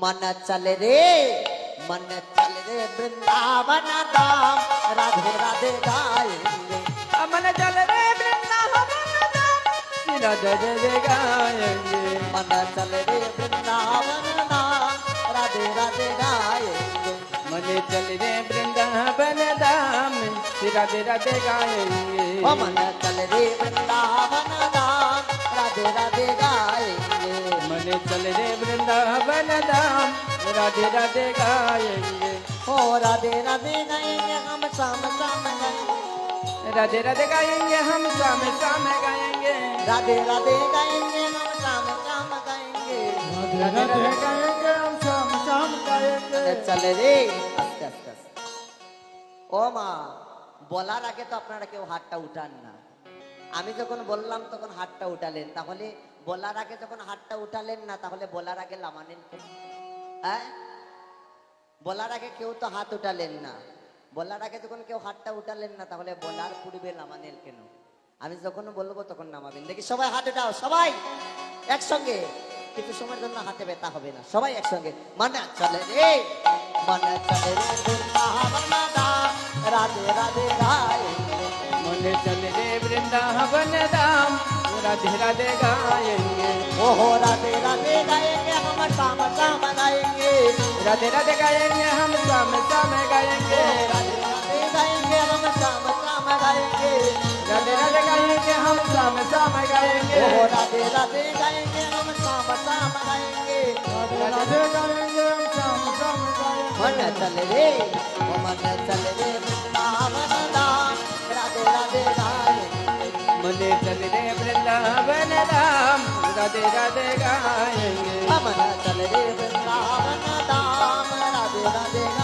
मन चल रे मन चल रे वृंदावन धाम राधे राधे गाएंगे अमन चल रे वृंदावन धाम तेरा जय जय गाएंगे मन चल रे वृंदावन धाम राधे राधे गाएंगे मन चल रे वृंदावन धाम तेरा जय राधे गाएंगे ओ मन चल रे वृंदावन धाम राधे राधे गाएंगे ओ राधे राधे गाएंगे हम शाम शाम गाएंगे राधे राधे गाएंगे हम शाम शाम गाएंगे राधे राधे गाएंगे हम शाम शाम गाएंगे राधे राधे गाएंगे हम शाम शाम गाएंगे চলে রে আস্তে আস্তে আস্তে ও মা বলার আগে তো আপনারা কেউ হাতটা উঠান না আমি যখন বললাম তখন হাতটা উঠালেন তাহলে বলার আগে যখন হাতটা উঠালেন না তাহলে বলার আগে লামানেন কেন হ্যাঁ? বলার আগে কেউ তো হাত উঠালেন না। বলার আগে যখন কেউ হাতটা উঠালেন না, তাহলে বলার পূর্বে নামানের কেন? আমি যখন বলব তখন নামাবেন। দেখি সবাই হাত উঠাও, সবাই একসঙ্গে। কিন্তু সময়ের জন্য হাতে ব্যথা হবে না, সবাই একসঙ্গে। মানা চলে রে, মানা চলে রে রাধে রাধে রায়। মনে চলে রে বৃন্দাবন দা राधे राधे गाएँगे। ओहो, राधे राधे गाएँगे, हम शाम शाम गाएँगे। राधे राधे गाएँगे, हम शाम शाम गाएँगे। राधे राधे गाएँगे, हम शाम शाम गाएँगे। राधे राधे गाएँगे, हम शाम शाम गाएँगे। ओहो, राधे राधे गाएँगे, हम शाम शाम गाएँगे। राधे गाएँगे, हम शाम शाम गाएँगे। मन चल रे, मन चल रे राधे राधे गाएँगे, मन चल रे वृंदावन धाम राधे राधे गाएंगे मन चल रे वृंदावन धाम राधे राधे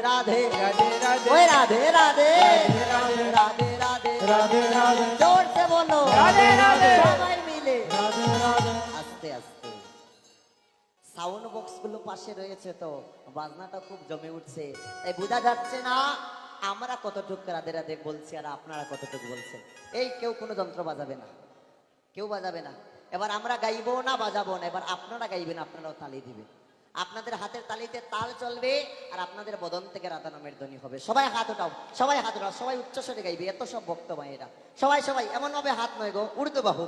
রাধে রাধে রাধে। ওই রাধে রাধে। রাধে রাধে রাধে। রাধে রাধে। জোর সে বলো। রাধে রাধে। সবাই মিলে। রাধে রাধে। আস্তে আস্তে। সাউন্ড বক্সগুলো পাশে রয়েছে তো। বাজনাটা খুব জমে উঠছে। তাই বোঝা যাচ্ছে না আমরা কতটুকু রাধে রাধে বলছি আর আপনারা কতটুকু বলছেন। এই কেউ কোনো যন্ত্র বাজাবে না। কেউ বাজাবে না। এবার আমরা গাইবো না বাজাবো না। এবার আপনারা গাইবেন আপনারাও তালি দিবেন। আপনাদের হাতের তালিতে তাল চলবে আর আপনাদের বদন থেকে রাধানামের ধ্বনি হবে। সবাই হাত উঠাও সবাই হাত উঠাও সবাই উচ্চস্বরে গাইবে এত সব ভক্ত ভাইয়েরা সবাই সবাই এমনভাবে হাত নয় গো উর্দু বাহু।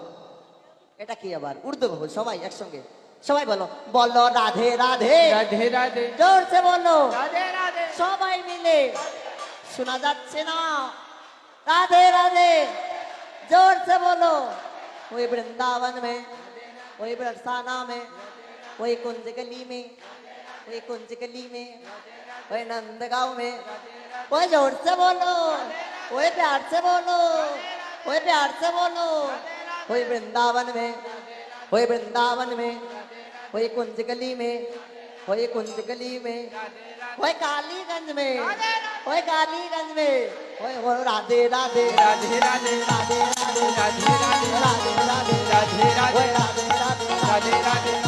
এটা কি আবার? উর্দু বাহু সবাই একসঙ্গে। সবাই বলো বলো রাধে রাধে। রাধে রাধে। জোরসে বলো। রাধে রাধে। সবাই মিলে। শোনা যাচ্ছে না। রাধে রাধে। জোরসে বলো। ওই বৃন্দাবন মে ওই বৃষ্টানা মে वही कुंज गली में वही कुंज गली में वही नंदगांव में वही ज़ोर से बोलो वही प्यार से बोलो वही प्यार से बोलो वही वृंदावन में वही वृंदावन में वही कुंज गली में वही कुंज गली में वही कालीगंज में वही कालीगंज में वही वो राधे राधे राधे राधे राधे राधे राधे राधे राधे राधे राधे राधे राधे राधे